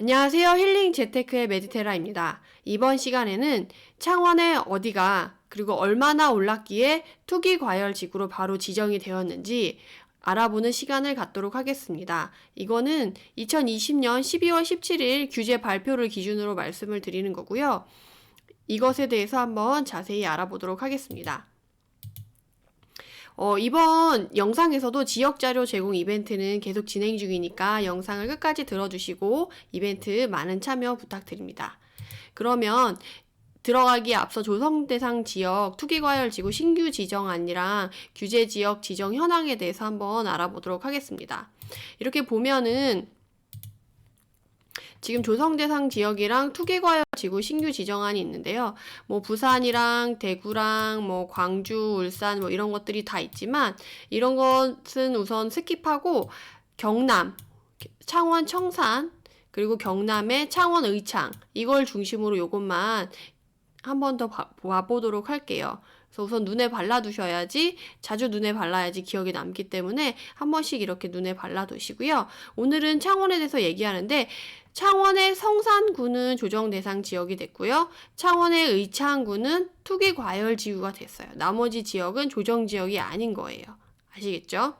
안녕하세요. 힐링 재테크의 메디테라입니다. 이번 시간에는 창원의 어디가 그리고 얼마나 올랐기에 투기 과열 지구로 바로 지정이 되었는지 알아보는 시간을 갖도록 하겠습니다. 이거는 2020년 12월 17일 규제 발표를 기준으로 말씀을 드리는 거고요. 이것에 대해서 한번 자세히 알아보도록 하겠습니다. 어, 이번 영상에서도 지역 자료 제공 이벤트는 계속 진행 중이니까 영상을 끝까지 들어주시고 이벤트 많은 참여 부탁드립니다. 그러면 들어가기에 앞서 조성 대상 지역 투기과열 지구 신규 지정안이랑 규제 지역 지정 현황에 대해서 한번 알아보도록 하겠습니다. 이렇게 보면은 지금 조성 대상 지역이랑 투기과열 지구 신규 지정안이 있는데요. 뭐 부산이랑 대구랑 뭐 광주, 울산 뭐 이런 것들이 다 있지만 이런 것은 우선 스킵하고 경남, 창원 청산 그리고 경남의 창원 의창 이걸 중심으로 요것만 한 번 더 봐보도록 할게요. 그래서 우선 눈에 발라두셔야지 자주 눈에 발라야지 기억에 남기 때문에 한 번씩 이렇게 눈에 발라두시고요. 오늘은 창원에 대해서 얘기하는데 창원의 성산구는 조정 대상 지역이 됐고요. 창원의 의창구는 투기 과열 지구가 됐어요. 나머지 지역은 조정 지역이 아닌 거예요. 아시겠죠?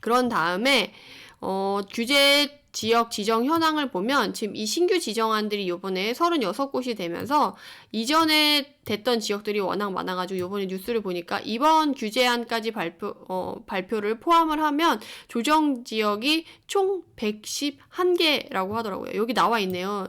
그런 다음에 어, 규제 지역 지정 현황을 보면 지금 이 신규 지정안들이 요번에 36곳이 되면서 이전에 됐던 지역들이 워낙 많아가지고 요번에 뉴스를 보니까 이번 규제안까지 발표, 어, 발표를 포함을 하면 조정 지역이 총 111개라고 하더라고요. 여기 나와 있네요.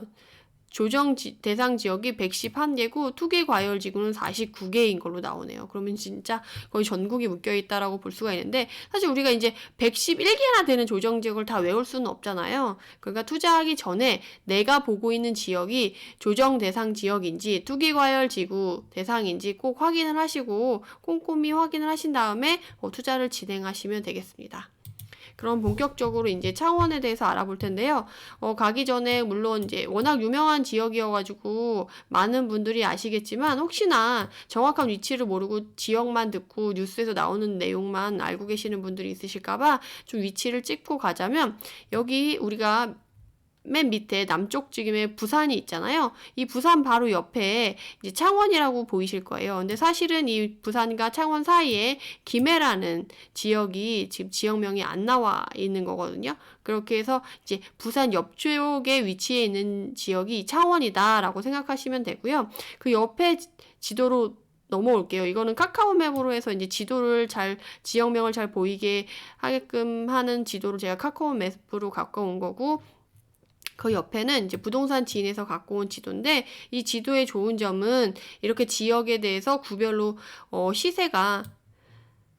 조정 지, 대상 지역이 111개고 투기 과열 지구는 49개인 걸로 나오네요. 그러면 진짜 거의 전국이 묶여 있다라고 볼 수가 있는데 사실 우리가 이제 111개나 되는 조정 지역을 다 외울 수는 없잖아요. 그러니까 투자하기 전에 내가 보고 있는 지역이 조정 대상 지역인지 투기 과열 지구 대상인지 꼭 확인을 하시고 꼼꼼히 확인을 하신 다음에 어, 투자를 진행하시면 되겠습니다. 그럼 본격적으로 이제 창원에 대해서 알아볼 텐데요. 어, 가기 전에 물론 이제 워낙 유명한 지역이어가지고 많은 분들이 아시겠지만 혹시나 정확한 위치를 모르고 지역만 듣고 뉴스에서 나오는 내용만 알고 계시는 분들이 있으실까봐 좀 위치를 찍고 가자면 여기 우리가 맨 밑에 남쪽 지금에 부산이 있잖아요. 이 부산 바로 옆에 이제 창원이라고 보이실 거예요. 근데 사실은 이 부산과 창원 사이에 김해라는 지역이 지금 지역명이 안 나와 있는 거거든요. 그렇게 해서 이제 부산 옆쪽에 위치해 있는 지역이 창원이다라고 생각하시면 되고요. 그 옆에 지도로 넘어올게요. 이거는 카카오 맵으로 해서 이제 지도를 잘, 지역명을 잘 보이게 하게끔 하는 지도를 제가 카카오 맵으로 갖고 온 거고, 그 옆에는 이제 부동산 지인에서 갖고 온 지도인데 이 지도의 좋은 점은 이렇게 지역에 대해서 구별로 어, 시세가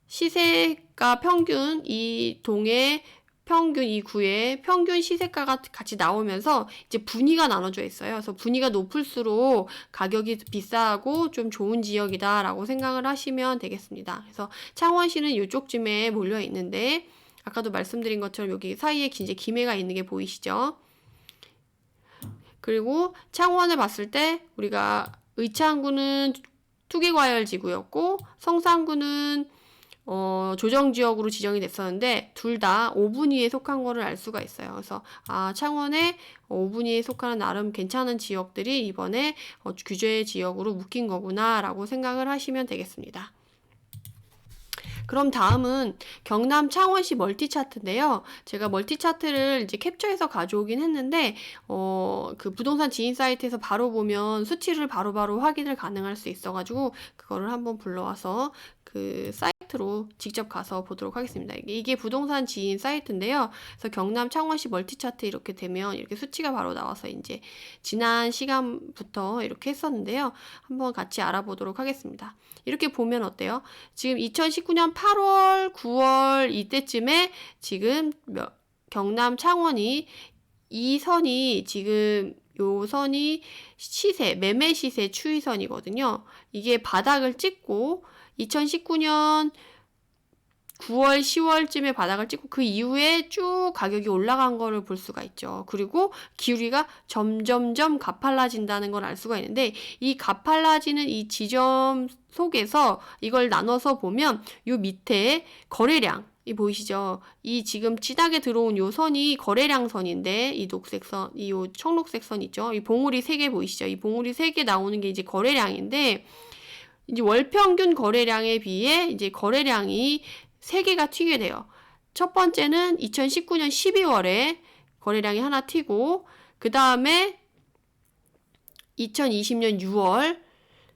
시세가 평균 이 동의 평균 이 구의 평균 시세가가 같이 나오면서 이제 분위가 나눠져 있어요. 그래서 분위가 높을수록 가격이 비싸고 좀 좋은 지역이다라고 생각을 하시면 되겠습니다. 그래서 창원시는 이쪽쯤에 몰려 있는데 아까도 말씀드린 것처럼 여기 사이에 이제 김해가 있는 게 보이시죠? 그리고 창원을 봤을 때 우리가 의창구는 투기과열지구였고 성산구는 어, 조정지역으로 지정이 됐었는데 둘 다 5분위에 속한 거를 알 수가 있어요. 그래서 아 창원에 5분위에 속하는 나름 괜찮은 지역들이 이번에 어, 규제 지역으로 묶인 거구나라고 생각을 하시면 되겠습니다. 그럼 다음은 경남 창원시 멀티 차트인데요. 제가 멀티 차트를 이제 캡처해서 가져오긴 했는데, 어, 그 부동산 지인 사이트에서 바로 보면 수치를 바로바로 바로 확인을 가능할 수 있어가지고, 그거를 한번 불러와서 그 사이 트로 직접 가서 보도록 하겠습니다. 이게 부동산 지인 사이트인데요. 그래서 경남 창원시 멀티 차트 이렇게 되면 이렇게 수치가 바로 나와서 이제 지난 시간부터 이렇게 했었는데요. 한번 같이 알아보도록 하겠습니다. 이렇게 보면 어때요? 지금 2019년 8월, 9월 이때쯤에 지금 경남 창원이 이 선이 지금 요 선이 시세, 매매 시세 추이선이거든요. 이게 바닥을 찍고 2019년 9월, 10월쯤에 바닥을 찍고 그 이후에 쭉 가격이 올라간 거를 볼 수가 있죠. 그리고 기울기가 점점점 가팔라진다는 걸 알 수가 있는데 이 가팔라지는 이 지점 속에서 이걸 나눠서 보면 요 밑에 거래량 이 보이시죠? 이 지금 진하게 들어온 요 선이 거래량 선인데 이 녹색 선, 이 요 청록색 선 있죠? 이 봉우리 세 개 보이시죠? 이 봉우리 세 개 나오는 게 이제 거래량인데 이제 월 평균 거래량에 비해 이제 거래량이 세 개가 튀게 돼요. 첫 번째는 2019년 12월에 거래량이 하나 튀고 그 다음에 2020년 6월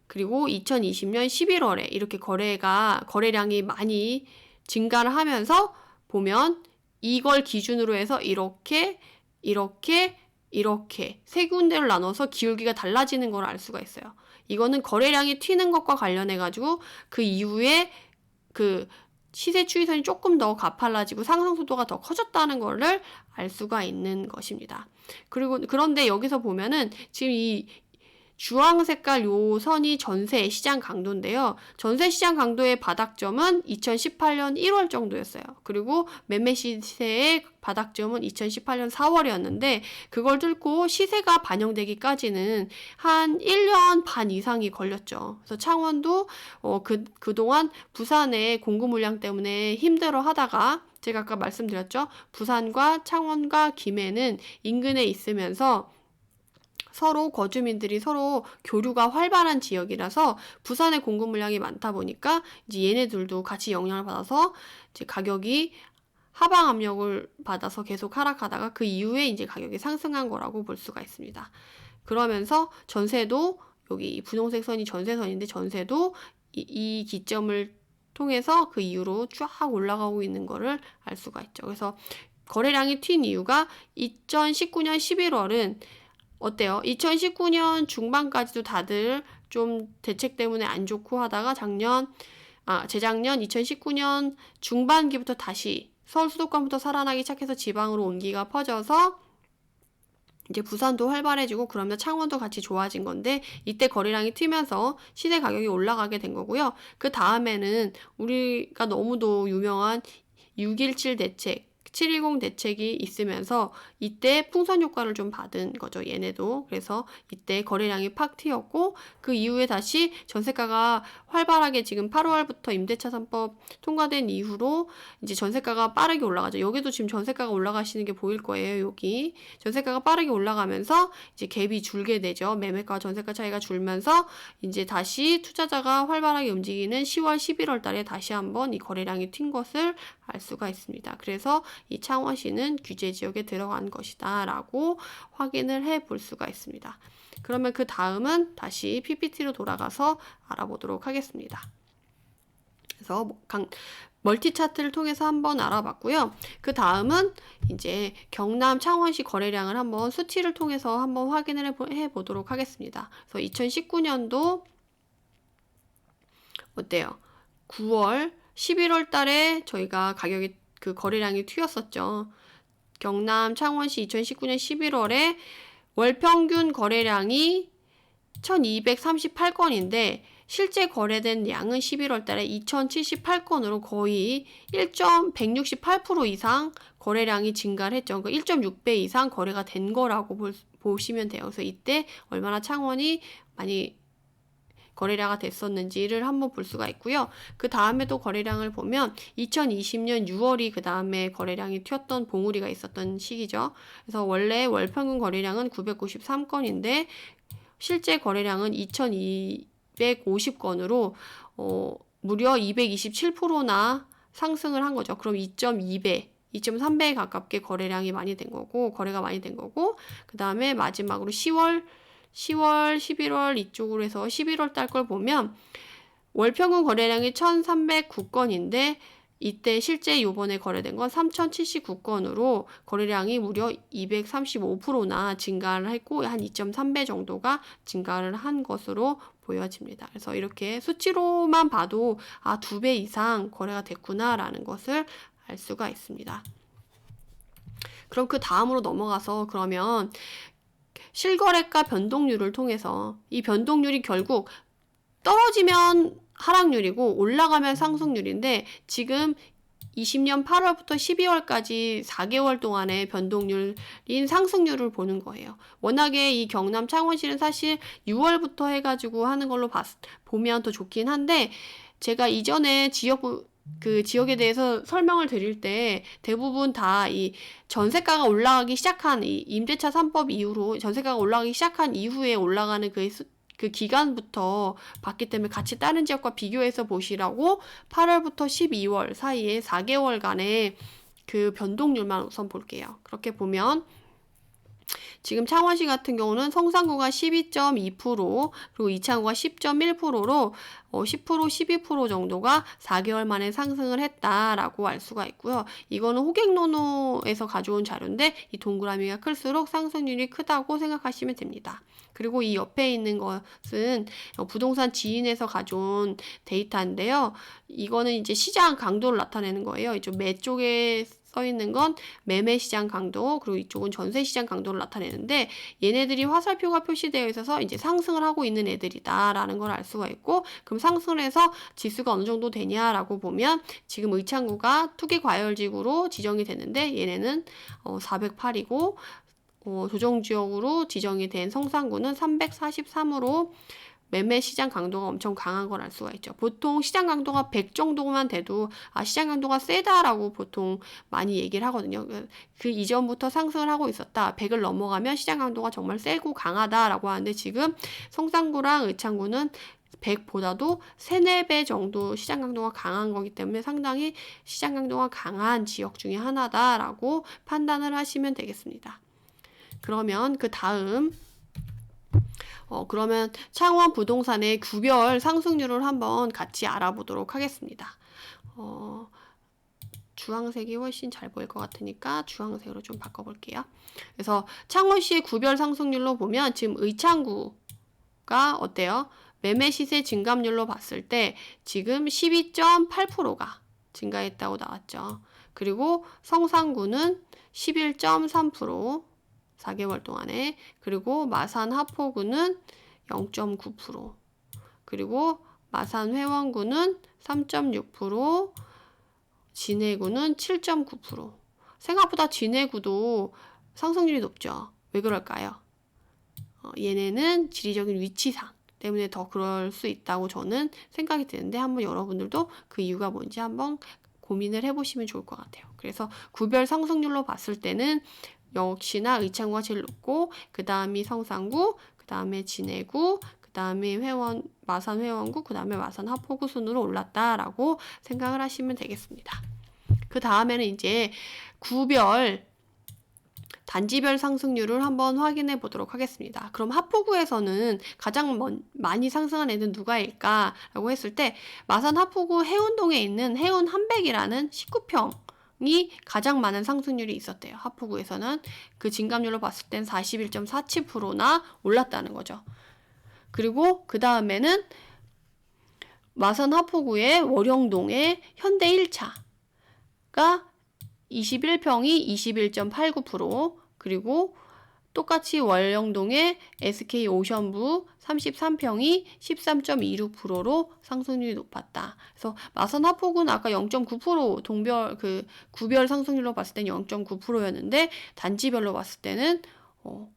그리고 2020년 11월에 이렇게 거래가 거래량이 많이 증가를 하면서 보면 이걸 기준으로 해서 이렇게 이렇게 이렇게 세 군데로 나눠서 기울기가 달라지는 걸 알 수가 있어요. 이거는 거래량이 튀는 것과 관련해 가지고 그 이후에 그 시세 추이선이 조금 더 가팔라지고 상승 속도가 더 커졌다는 거를 알 수가 있는 것입니다. 그리고 그런데 여기서 보면은 지금 이 주황 색깔 요 선이 전세 시장 강도인데요. 전세 시장 강도의 바닥점은 2018년 1월 정도였어요. 그리고 매매 시세의 바닥점은 2018년 4월이었는데 그걸 뚫고 시세가 반영되기까지는 한 1년 반 이상이 걸렸죠. 그래서 창원도 어, 그, 그동안 부산의 공급 물량 때문에 힘들어 하다가 제가 아까 말씀드렸죠. 부산과 창원과 김해는 인근에 있으면서 서로 거주민들이 서로 교류가 활발한 지역이라서 부산의 공급 물량이 많다 보니까 이제 얘네들도 같이 영향을 받아서 이제 가격이 하방 압력을 받아서 계속 하락하다가 그 이후에 이제 가격이 상승한 거라고 볼 수가 있습니다. 그러면서 전세도 여기 분홍색 선이 전세선인데 전세도 이, 이 기점을 통해서 그 이후로 쫙 올라가고 있는 거를 알 수가 있죠. 그래서 거래량이 튄 이유가 2019년 11월은 어때요? 2019년 중반까지도 다들 좀 대책 때문에 안 좋고 하다가 작년, 아, 재작년 2019년 중반기부터 다시 서울 수도권부터 살아나기 시작해서 지방으로 온기가 퍼져서 이제 부산도 활발해지고 그러면 창원도 같이 좋아진 건데 이때 거래량이 튀면서 시세 가격이 올라가게 된 거고요. 그 다음에는 우리가 너무도 유명한 6.17 대책 710 대책이 있으면서 이때 풍선 효과를 좀 받은 거죠. 얘네도. 그래서 이때 거래량이 팍 튀었고 그 이후에 다시 전세가가 활발하게 지금 8월부터 임대차 3법 통과된 이후로 이제 전세가가 빠르게 올라가죠. 여기도 지금 전세가가 올라가시는 게 보일 거예요. 여기. 전세가가 빠르게 올라가면서 이제 갭이 줄게 되죠. 매매가 전세가 차이가 줄면서 이제 다시 투자자가 활발하게 움직이는 10월, 11월 달에 다시 한번 이 거래량이 튄 것을 알 수가 있습니다. 그래서 이 창원시는 규제 지역에 들어간 것이다 라고 확인을 해 볼 수가 있습니다. 그러면 그 다음은 다시 PPT로 돌아가서 알아보도록 하겠습니다. 그래서 뭐 강, 멀티 차트를 통해서 한번 알아봤고요. 그 다음은 이제 경남 창원시 거래량을 한번 수치를 통해서 한번 확인을 해 보도록 하겠습니다. 그래서 2019년도 어때요? 9월 11월 달에 저희가 가격이 그 거래량이 튀었었죠. 경남 창원시 2019년 11월에 월 평균 거래량이 1238건인데 실제 거래된 양은 11월 달에 2078건으로 거의 1.168% 이상 거래량이 증가를 했죠. 그 1.6배 이상 거래가 된 거라고 볼, 보시면 돼요. 그래서 이때 얼마나 창원이 많이 거래량이 됐었는지를 한번 볼 수가 있고요. 그 다음에 또 거래량을 보면 2020년 6월이 그 다음에 거래량이 튀었던 봉우리가 있었던 시기죠. 그래서 원래 월 평균 거래량은 993건인데 실제 거래량은 2250건으로 어, 무려 227%나 상승을 한 거죠. 그럼 2.2배 2.3배에 가깝게 거래량이 많이 된 거고, 거래가 많이 된 거고, 그 다음에 마지막으로 10월 10월, 11월 이쪽으로 해서 11월 달 걸 보면 월 평균 거래량이 1,309건인데 이때 실제 요번에 거래된 건 3,079건으로 거래량이 무려 235%나 증가를 했고 한 2.3배 정도가 증가를 한 것으로 보여집니다. 그래서 이렇게 수치로만 봐도 아, 두 배 이상 거래가 됐구나라는 것을 알 수가 있습니다. 그럼 그 다음으로 넘어가서 그러면 실거래가 변동률을 통해서 이 변동률이 결국 떨어지면 하락률이고 올라가면 상승률인데 지금 20년 8월부터 12월까지 4개월 동안의 변동률인 상승률을 보는 거예요. 워낙에 이 경남 창원시는 사실 6월부터 해가지고 하는 걸로 봤, 보면 더 좋긴 한데 제가 이전에 지역 그 지역에 대해서 설명을 드릴 때 대부분 다 이 전세가가 올라가기 시작한 이 임대차 3법 이후로 전세가가 올라가기 시작한 이후에 올라가는 그, 수, 그 기간부터 봤기 때문에 같이 다른 지역과 비교해서 보시라고 8월부터 12월 사이에 4개월간의 그 변동률만 우선 볼게요. 그렇게 보면 지금 창원시 같은 경우는 성산구가 12.2% 그리고 이창구가 10.1%로 어, 10% 12% 정도가 4개월 만에 상승을 했다라고 알 수가 있고요. 이거는 호갱노노에서 가져온 자료인데 이 동그라미가 클수록 상승률이 크다고 생각하시면 됩니다. 그리고 이 옆에 있는 것은 어, 부동산 지인에서 가져온 데이터인데요. 이거는 이제 시장 강도를 나타내는 거예요. 이쪽 매 쪽에 써 있는 건 매매 시장 강도 그리고 이쪽은 전세 시장 강도를 나타내는데 얘네들이 화살표가 표시되어 있어서 이제 상승을 하고 있는 애들이다라는 걸 알 수가 있고 그럼 상승을 해서 지수가 어느 정도 되냐라고 보면 지금 의창구가 투기 과열지구로 지정이 됐는데 얘네는 어 408이고 어 조정 지역으로 지정이 된 성산구는 343으로 매매 시장 강도가 엄청 강한 걸 알 수가 있죠. 보통 시장 강도가 100 정도만 돼도 아 시장 강도가 세다라고 보통 많이 얘기를 하거든요. 그, 그 이전부터 상승을 하고 있었다. 100을 넘어가면 시장 강도가 정말 세고 강하다라고 하는데 지금 성산구랑 의창구는 100보다도 3, 4배 정도 시장 강도가 강한 거기 때문에 상당히 시장 강도가 강한 지역 중에 하나다라고 판단을 하시면 되겠습니다. 그러면 그 다음 어, 그러면 창원 부동산의 구별 상승률을 한번 같이 알아보도록 하겠습니다. 어, 주황색이 훨씬 잘 보일 것 같으니까 주황색으로 좀 바꿔볼게요. 그래서 창원시의 구별 상승률로 보면 지금 의창구가 어때요? 매매 시세 증감률로 봤을 때 지금 12.8%가 증가했다고 나왔죠. 그리고 성산구는 11.3% 4개월 동안에 그리고 마산 하포구는 0.9% 그리고 마산 회원구는 3.6% 진해구는 7.9% 생각보다 진해구도 상승률이 높죠. 왜 그럴까요? 어, 얘네는 지리적인 위치상 때문에 더 그럴 수 있다고 저는 생각이 드는데 한번 여러분들도 그 이유가 뭔지 한번 고민을 해보시면 좋을 것 같아요. 그래서 구별 상승률로 봤을 때는 역시나 의창구가 제일 높고 그 다음이 성산구, 그 다음에 진해구, 그 다음에 회원 마산 회원구, 그 다음에 마산 하포구 순으로 올랐다라고 생각을 하시면 되겠습니다. 그 다음에는 이제 구별 단지별 상승률을 한번 확인해 보도록 하겠습니다. 그럼 하포구에서는 가장 먼, 많이 상승한 애는 누가일까라고 했을 때 마산 하포구 해운동에 있는 해운 한백이라는 19평 이 가장 많은 상승률이 있었대요. 하포구에서는 그 진감률로 봤을 땐 41.47%나 올랐다는 거죠. 그리고 그 다음에는 마산 하포구의 월영동의 현대 1차가 21평이 21.89% 그리고 똑같이 월영동의 SK 오션부 33평이 13.26%로 상승률이 높았다. 그래서 마산 하폭은 아까 0.9% 동별 그 구별 상승률로 봤을 때는 0.9%였는데 단지별로 봤을 때는 어,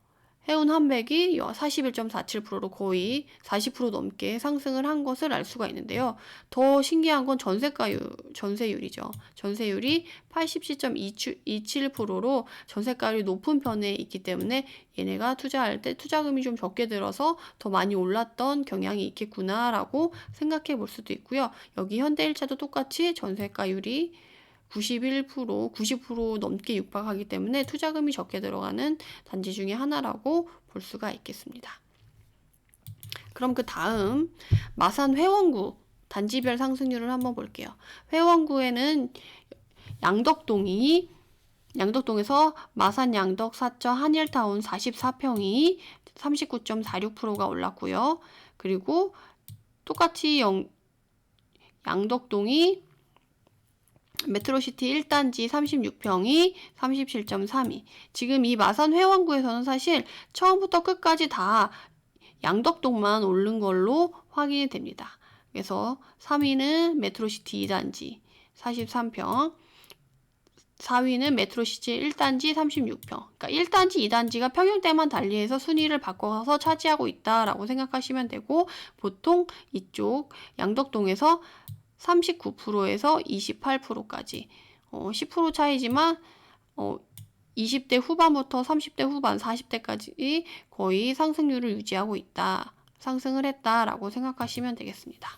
해운 한백이 41.47%로 거의 40% 넘게 상승을 한 것을 알 수가 있는데요. 더 신기한 건 전세가율, 전세율이죠. 전세율이 87.27%로 전세가율이 높은 편에 있기 때문에 얘네가 투자할 때 투자금이 좀 적게 들어서 더 많이 올랐던 경향이 있겠구나라고 생각해 볼 수도 있고요. 여기 현대일차도 똑같이 전세가율이 91%, 90% 넘게 육박하기 때문에 투자금이 적게 들어가는 단지 중에 하나라고 볼 수가 있겠습니다. 그럼 그 다음 마산 회원구 단지별 상승률을 한번 볼게요. 회원구에는 양덕동이 양덕동에서 마산 양덕 사저 한일타운 44평이 39.46%가 올랐고요. 그리고 똑같이 영, 양덕동이 메트로시티 1단지 36평이 37.32. 지금 이 마산 회원구에서는 사실 처음부터 끝까지 다 양덕동만 오른 걸로 확인이 됩니다. 그래서 3위는 메트로시티 2단지 43평, 4위는 메트로시티 1단지 36평. 그러니까 1단지, 2단지가 평형대만 달리해서 순위를 바꿔서 차지하고 있다라고 생각하시면 되고 보통 이쪽 양덕동에서 39%에서 28%까지 어, 10% 차이지만 어, 20대 후반부터 30대 후반, 40대까지 거의 상승률을 유지하고 있다. 상승을 했다라고 생각하시면 되겠습니다.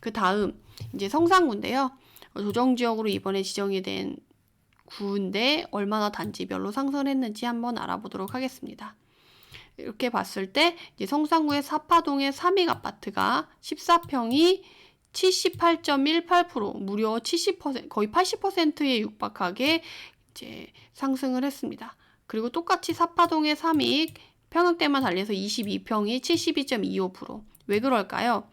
그 다음 이제 성산구인데요. 어, 조정 지역으로 이번에 지정이 된 구인데 얼마나 단지별로 상승을 했는지 한번 알아보도록 하겠습니다. 이렇게 봤을 때 이제 성산구의 사파동의 삼익 아파트가 14평이 78.18% 무려 70% 거의 80%에 육박하게 이제 상승을 했습니다. 그리고 똑같이 사파동의 삼익 평형대만 달려서 22평이 72.25%왜 그럴까요?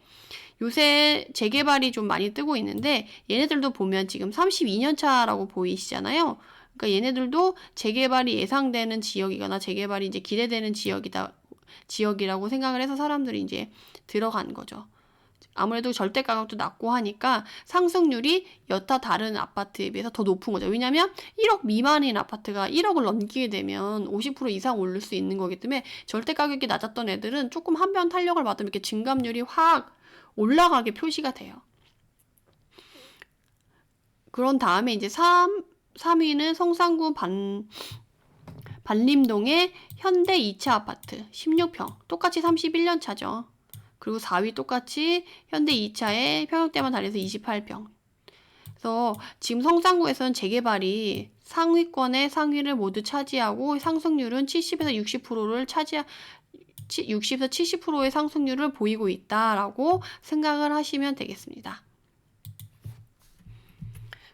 요새 재개발이 좀 많이 뜨고 있는데 얘네들도 보면 지금 32년 차라고 보이시잖아요. 그러니까 얘네들도 재개발이 예상되는 지역이거나 재개발이 이제 기대되는 지역이다 지역이라고 생각을 해서 사람들이 이제 들어간 거죠. 아무래도 절대 가격도 낮고 하니까 상승률이 여타 다른 아파트에 비해서 더 높은 거죠. 왜냐하면 1억 미만인 아파트가 1억을 넘기게 되면 50% 이상 오를 수 있는 거기 때문에 절대 가격이 낮았던 애들은 조금 한 번 탄력을 받으면 이렇게 증감률이 확 올라가게 표시가 돼요. 그런 다음에 이제 3, 3위는 성산구 반, 반림동의 현대 2차 아파트 16평. 똑같이 31년 차죠. 그리고 4위 똑같이 현대 2차에 평형대만 달려서 28평. 그래서 지금 성산구에서는 재개발이 상위권의 상위를 모두 차지하고 상승률은 70에서 60%를 차지 60에서 70%의 상승률을 보이고 있다라고 생각을 하시면 되겠습니다.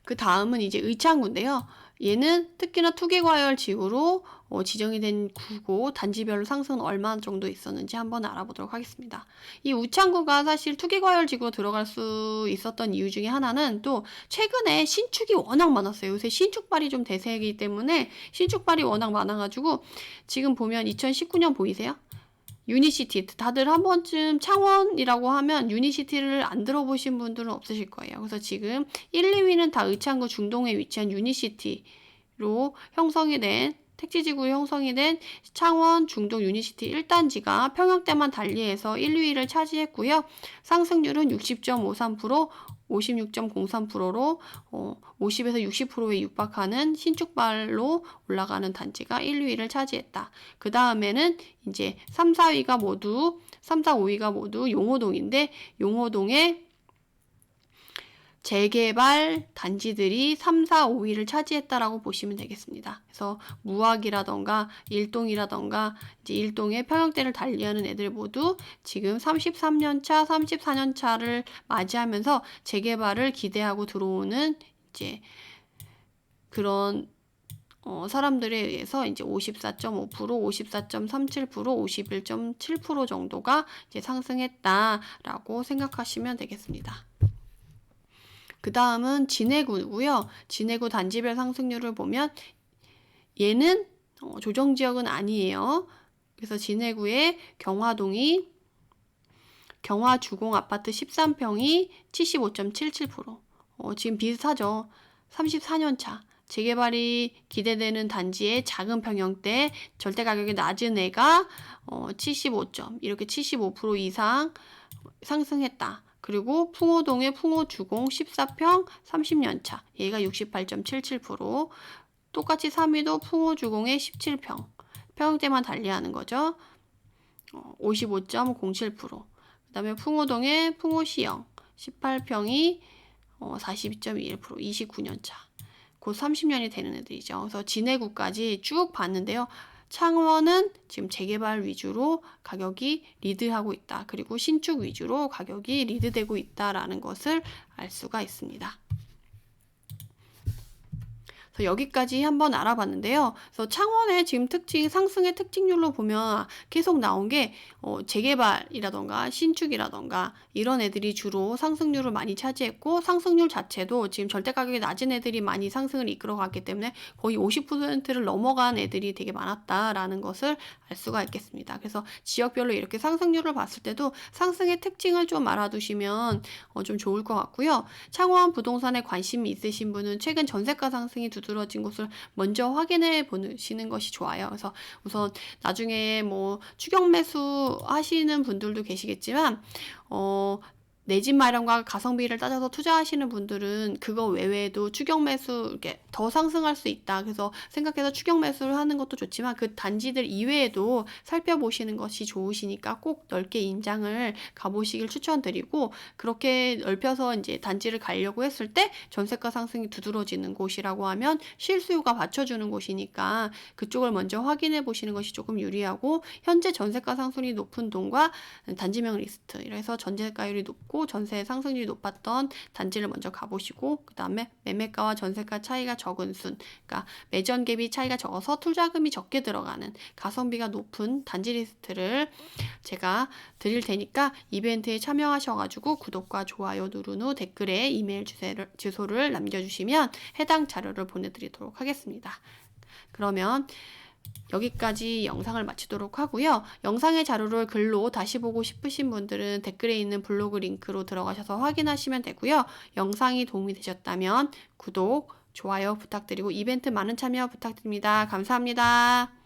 그 다음은 이제 의창구인데요. 얘는 특히나 투기과열 지구로 어, 지정이 된 구고 단지별로 상승은 얼마 정도 있었는지 한번 알아보도록 하겠습니다. 이 우창구가 사실 투기과열 지구로 들어갈 수 있었던 이유 중에 하나는 또 최근에 신축이 워낙 많았어요. 요새 신축발이 좀 대세이기 때문에 신축발이 워낙 많아가지고 지금 보면 2019년 보이세요? 유니시티 다들 한 번쯤 창원이라고 하면 유니시티를 안 들어보신 분들은 없으실 거예요. 그래서 지금 1, 2위는 다 의창구 중동에 위치한 유니시티로 형성이 된 택지지구 형성이 된 창원 중동 유니시티 1단지가 평형대만 달리해서 1, 2위를 차지했고요. 상승률은 60.53%, 56.03%로 어, 50에서 60%에 육박하는 신축발로 올라가는 단지가 1, 2위를 차지했다. 그 다음에는 이제 3, 4위가 모두 3, 4, 5위가 모두 용호동인데 용호동에 재개발 단지들이 3, 4, 5위를 차지했다라고 보시면 되겠습니다. 그래서 무학이라던가 일동이라던가 이제 일동의 평형대를 달리하는 애들 모두 지금 33년 차, 34년 차를 맞이하면서 재개발을 기대하고 들어오는 이제 그런 어, 사람들에 의해서 이제 54.5%, 54.37%, 51.7% 정도가 이제 상승했다라고 생각하시면 되겠습니다. 그 다음은 진해구고요. 진해구 단지별 상승률을 보면 얘는 어, 조정 지역은 아니에요. 그래서 진해구의 경화동이 경화 주공 아파트 13평이 75.77%. 어, 지금 비슷하죠. 34년 차. 재개발이 기대되는 단지의 작은 평형대 절대 가격이 낮은 애가 어, 75점 이렇게 75% 이상 상승했다. 그리고 풍호동의 풍호주공 14평 30년차 얘가 68.77% 똑같이 3위도 풍호주공의 17평 평형대만 달리하는 거죠. 어, 55.07%그 다음에 풍호동의 풍호시형 18평이 어, 42.21% 29년차 곧 30년이 되는 애들이죠. 그래서 진해구까지 쭉 봤는데요. 창원은 지금 재개발 위주로 가격이 리드하고 있다. 그리고 신축 위주로 가격이 리드되고 있다라는 것을 알 수가 있습니다. 여기까지 한번 알아봤는데요. 그래서 창원의 지금 특징, 상승의 특징률로 보면 계속 나온 게 어, 재개발이라던가 신축이라던가 이런 애들이 주로 상승률을 많이 차지했고 상승률 자체도 지금 절대 가격이 낮은 애들이 많이 상승을 이끌어갔기 때문에 거의 50%를 넘어간 애들이 되게 많았다라는 것을 알 수가 있겠습니다. 그래서 지역별로 이렇게 상승률을 봤을 때도 상승의 특징을 좀 알아두시면 어, 좀 좋을 것 같고요. 창원 부동산에 관심이 있으신 분은 최근 전세가 상승이 두드러진 것을 먼저 확인해 보시는 것이 좋아요. 그래서 우선 나중에 뭐 추격 매수 하시는 분들도 계시겠지만 어 내 집 마련과 가성비를 따져서 투자하시는 분들은 그거 외에도 추격 매수 이렇게 더 상승할 수 있다. 그래서 생각해서 추격 매수를 하는 것도 좋지만 그 단지들 이외에도 살펴보시는 것이 좋으시니까 꼭 넓게 임장을 가보시길 추천드리고 그렇게 넓혀서 이제 단지를 가려고 했을 때 전세가 상승이 두드러지는 곳이라고 하면 실수요가 받쳐주는 곳이니까 그쪽을 먼저 확인해 보시는 것이 조금 유리하고 현재 전세가 상승이 높은 동과 단지명 리스트 이래서 전세가율이 높고 전세 상승률이 높았던 단지를 먼저 가보시고 그 다음에 매매가와 전세가 차이가 적은 순 그러니까 매전 갭이 차이가 적어서 투자금이 적게 들어가는 가성비가 높은 단지 리스트를 제가 드릴 테니까 이벤트에 참여하셔가지고 구독과 좋아요 누른 후 댓글에 이메일 주소를, 주소를 남겨주시면 해당 자료를 보내드리도록 하겠습니다. 그러면 여기까지 영상을 마치도록 하고요. 영상의 자료를 글로 다시 보고 싶으신 분들은 댓글에 있는 블로그 링크로 들어가셔서 확인하시면 되고요. 영상이 도움이 되셨다면 구독, 좋아요 부탁드리고 이벤트 많은 참여 부탁드립니다. 감사합니다.